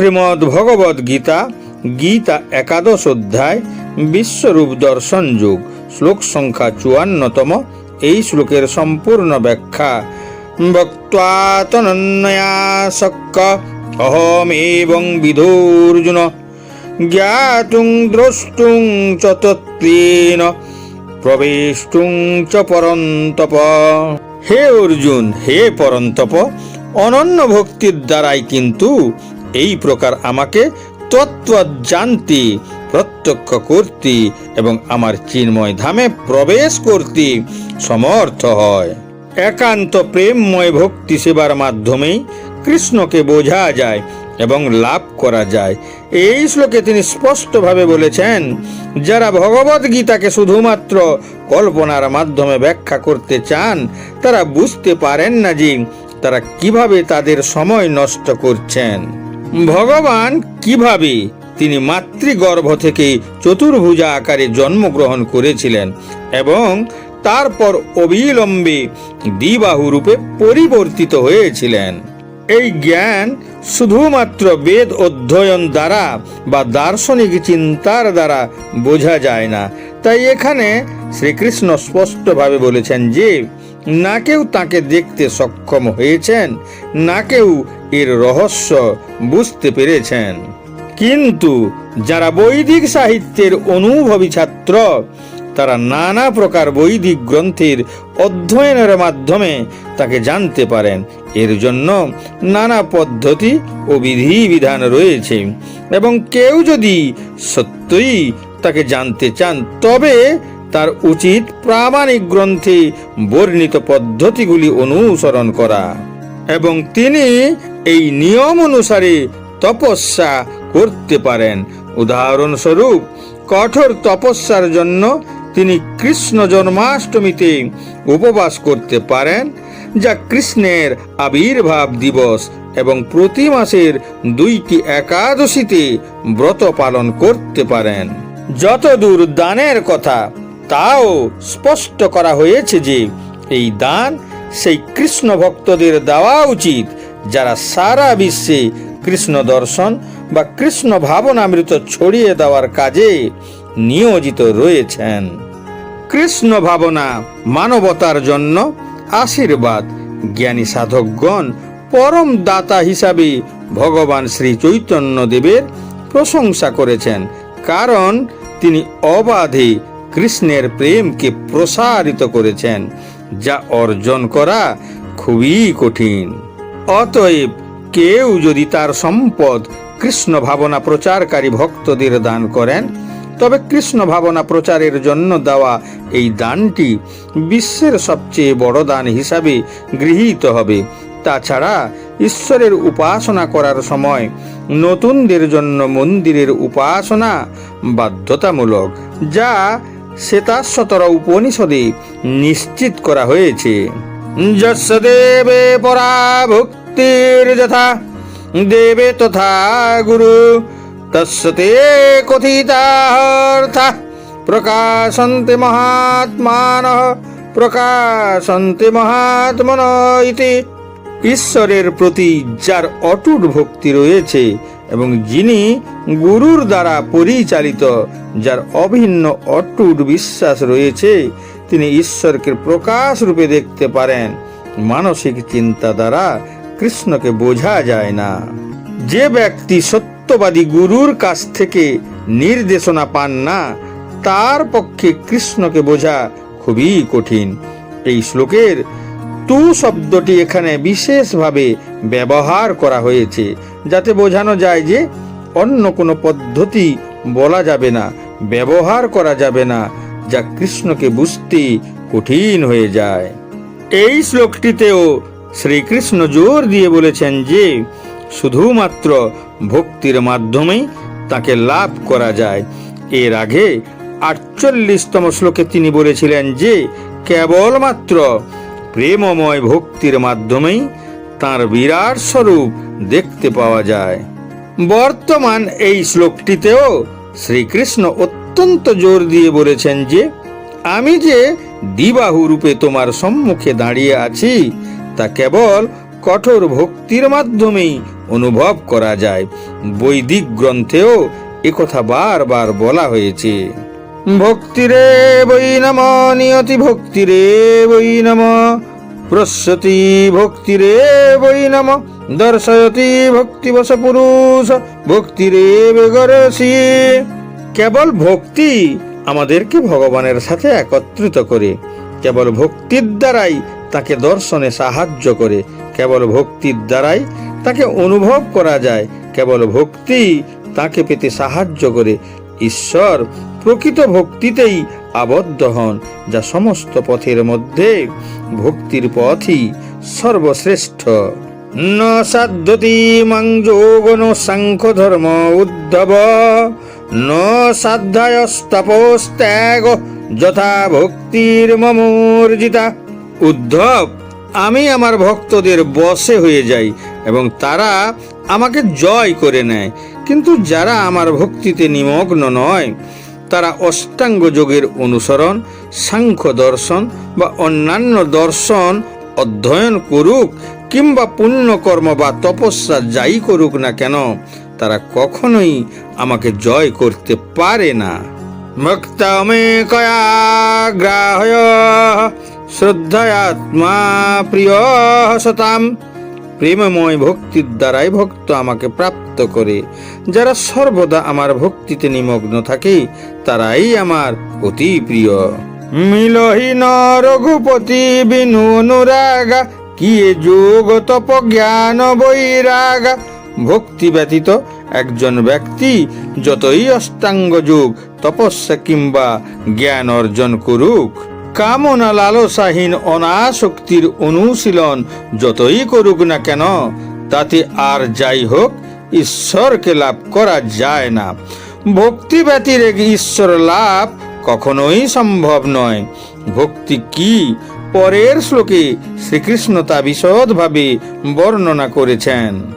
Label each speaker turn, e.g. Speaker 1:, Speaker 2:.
Speaker 1: শ্রীমদ্ ভগবদ গীতা গীতা একাদশ অধ্যায়, বিশ্বরূপ দর্শন যুগ, শ্লোক সংখ্যা চুয়ান্নতম, এই শ্লোকের সম্পূর্ণ ব্যাখ্যা। বক্তাতনন্নয়া শক্ক অহমেবং বিধুর্জুন, জ্ঞাতুং দ্রষ্টুং চ তত্ত্বেন, প্রবেষ্টুং চ পরন্তপ। হে অর্জুন, হে পরন্তপ, অনন্য ভক্তির দ্বারাই কিন্তু এই প্রকার আমাকে তত্ত্ব জানতে প্রত্যক্ষ করতে এবং আমার চিন্ময় ধামে প্রবেশ করতে সমর্থ হয়। একান্ত প্রেমময় ভক্তি সেবার মাধ্যমেই কৃষ্ণকে বোঝা যায় এবং লাভ করা যায়। এই শ্লোকে তিনি স্পষ্টভাবে বলেছেন, যারা ভগবদ গীতাকে শুধুমাত্র কল্পনার মাধ্যমে ব্যাখ্যা করতে চান, তারা বুঝতে পারেন না যে তারা কীভাবে তাদের সময় নষ্ট করছেন। ভগবান কীভাবে তিনি মাতৃগর্ভ থেকে চতুর্ভুজা আকারে জন্মগ্রহণ করেছিলেন এবং তারপর অবিলম্বে দ্বিবাহু রূপে পরিবর্তিত হয়েছিলেন? এই জ্ঞান শুধুমাত্র বেদ অধ্যয়ন দ্বারা বা দার্শনিক চিন্তার দ্বারা বোঝা যায় না। তাই এখানে শ্রীকৃষ্ণ স্পষ্টভাবে বলেছেন যে না কেউ তাকে দেখতে সক্ষম হয়েছেন, না কেউ এর রহস্য বুঝতে পেরেছেন। কিন্তু যারা বৈদিক সাহিত্যের অনুভবী ছাত্র, তারা নানা প্রকার বৈদিক গ্রন্থের অধ্যয়নের মাধ্যমে তাকে জানতে পারেন। এর জন্য নানা পদ্ধতি ও বিধিবিধান রয়েছে এবং কেউ যদি সত্যই তাকে জানতে চান, তবে তার উচিত প্রামাণিক গ্রন্থে বর্ণিত পদ্ধতিগুলি অনুসরণ করা। এবং তিনি এই নিয়ম অনুসারে তপস্যা করতে পারেন। উদাহরণস্বরূপ, কঠোর তপস্যার জন্য তিনি কৃষ্ণ জন্মাষ্টমীতে উপবাস করতে পারেন, যা কৃষ্ণের আবির্ভাব দিবস এবং প্রতি মাসের দুইটি একাদশীতে ব্রত পালন করতে পারেন। যতদূর দানের কথা তাও স্পষ্ট করা হয়েছে যে এই দান সেই কৃষ্ণ ভক্তদের দেওয়া উচিত যারা সারা বিশ্বে কৃষ্ণ দর্শন বা কৃষ্ণ ভাবনামৃত ছড়িয়ে দেওয়ার কাজে নিয়োজিত রয়েছেন। কৃষ্ণ ভাবনা মানবতার জন্য আশীর্বাদ। জ্ঞানী সাধকগণ পরম দাতা হিসাবে ভগবান শ্রী চৈতন্য দেবের প্রশংসা করেছেন। কারণ তিনি অবাধে কৃষ্ণের প্রেমকে প্রসারিত করেছেন, যা অর্জন করা খুবই কঠিন। অতএব কেউ যদি তার সম্পদ কৃষ্ণ ভাবনা প্রচারকারী ভক্তদের দান করেন, তবে কৃষ্ণ ভাবনা প্রচারের জন্য দেওয়া এই দানটি বিশ্বের সবচেয়ে বড় দান হিসাবে গৃহীত হবে। তাছাড়া ঈশ্বরের উপাসনা করার সময় নতুনদের জন্য মন্দিরের উপাসনা বাধ্যতামূলক, যা শ্বেতাশ্বতর উপনিষদে নিশ্চিত করা হয়েছে। যস্য দেবে পরা ভক্তির যথা, দেবে তথা গুরু তস্য তে কথিতার্থা প্রকাশন্তে মহাত্মান, প্রকাশন্তে মহাত্মন ইতি। ঈশ্বরের প্রতি যার অটুট ভক্তি রয়েছে এবং যিনি গুরুর দ্বারা পরিচালিত, যার অভিন্ন অটুট বিশ্বাস রয়েছে, তিনি ঈশ্বরকে প্রকাশ রূপে দেখতে পারেন। মানসিক চিন্তা দ্বারা কৃষ্ণকে বোঝা যায় না। যে ব্যক্তি সত্যবাদী গুরুর কাছ থেকে নির্দেশনা পান না, তার পক্ষে কৃষ্ণকে বোঝা খুবই কঠিন। এই শ্লোকের তু শব্দটি এখানে বিশেষভাবে ব্যবহার করা হয়েছে। যাতে বোঝানো যায় যে অন্য কোনো পদ্ধতি বলা যাবে না, ব্যবহার করা যাবে না, যা কৃষ্ণকে বুঝতে কঠিন হয়ে যায়। এই শ্লোকটিতেও শ্রীকৃষ্ণ জোর দিয়ে বলেছেন যে, শুধুমাত্র ভক্তির মাধ্যমেই তাকে লাভ করা যায়। এর আগে আটচল্লিশতম শ্লোকে তিনি বলেছিলেন যে, কেবলমাত্র প্রেমময় ভক্তির মাধ্যমেই তার বিরাট স্বরূপ দেখতে পাওয়া যায়। বর্তমান এই শ্লোকটিতেও শ্রীকৃষ্ণ অত্যন্ত জোর দিয়ে বলেছেন যে, আমি যে দিবাহু রূপে তোমার সম্মুখে দাঁড়িয়ে আছি, তা কেবল কঠোর ভক্তির মাধ্যমেই অনুভব করা যায়। বৈদিক গ্রন্থেও একথা বারবার বলা হয়েছে। ভক্তিরে বৈ নম, নিয়তি ভক্তিরে বৈ নম প্রস্যতি ভক্তিরে বৈ নম, দর্শয়তি ভক্তিবশ পুরুষ, ভক্তিরে বেগরসি। কেবল ভক্তি আমাদেরকে ভগবানের সাথে একত্রিত করে, কেবল ভক্তির দ্বারাই তাকে দর্শনে সাহায্য করে, কেবল ভক্তির দ্বারাই তাকে অনুভব করা যায়, কেবল ভক্তি তাকে পেতে সাহায্য করে। ঈশ্বর প্রকৃত ভক্তিতেই আবদ্ধ হন, যা সমস্ত পথের মধ্যে ভক্তির পথই সর্বশ্রেষ্ঠ। ন সাধ্যতি মাং যোগ ন ধর্ম উদ্ধব, ন সাধ্যায়স্তপস্ত্যাগ যথা ভক্তির মমর্জিতা। উদ্ধব, আমি আমার ভক্তদের বশে হয়ে যাই এবং তারা আমাকে জয় করে নেয়। কিন্তু যারা আমার ভক্তিতে নিমগ্ন নয় তারা অষ্টাঙ্গ যোগের অনুসরণ, সাংখ্য দর্শন বা অন্যান্য দর্শন অধ্যয়ন করুক কিংবা পুণ্যকর্ম বা তপস্যা যাই করুক না কেন, তারা কখনোই আমাকে জয় করতে পারে না। ভক্তমে কয়া শ্রদ্ধায়াত্মা প্রিয় সতাম। প্রেমময় ভক্তির দ্বারাই ভক্ত আমাকে প্রাপ্ত করে। যারা সর্বদা আমার ভক্তিতে নিমগ্ন থাকে, তারাই আমার অতি প্রিয়। মিলহীন রঘুপতি বিনু অনুরাগা কিয়ে যোগ তপ জ্ঞান বৈরাগা। ভক্তি ব্যতীত একজন ব্যক্তি যতই অষ্টাঙ্গ যোগ, তপস্যা কিংবা জ্ঞান অর্জন করুক কামনা লালসাহীন অনাসক্তির অনুশীলন যতই করুক না কেন, তাতে আর যাই হোক, ঈশ্বরকে লাভ করা যায় না। ভক্তি ব্যতীত ঈশ্বর লাভ কখনোই সম্ভব নয়। ভক্তি কি? পরের শ্লোকে শ্রীকৃষ্ণ তা বিশদভাবে বর্ণনা করেছেন।